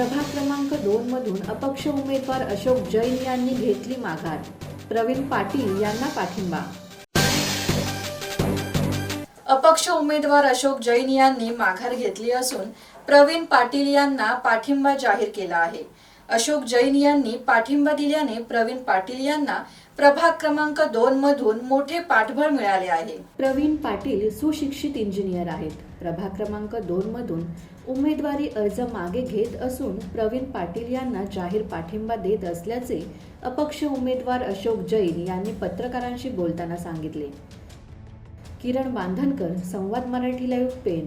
प्रभाग क्रमांक दोन मधून अपक्ष उमेदवार अशोक जैन यांनी घेतली माघार. प्रवीण पाटील यांना पाठिंबा. अपक्ष उमेदवार अशोक जैन यांनी माघार घेतली असून प्रवीण पाटील यांना पाठिंबा जाहीर केला आहे. अशोक जैन यांनी पाठिंबा दिल्याने प्रवीण पाटील यांना प्रभाग क्रमांक दोन मधून मोठे पाठबळ मिळाले आहे. प्रवीण पाटील सुशिक्षित इंजिनियर आहेत. प्रभाग क्रमांक दोन मधून उमेदवारी अर्ज मागे घेत असून प्रवीण पाटील यांना जाहीर पाठिंबा देत असल्याचे अपक्ष उमेदवार अशोक जैन यांनी पत्रकारांशी बोलताना सांगितले. किरण बांधनकर संवाद मराठी लाईव्ह पेन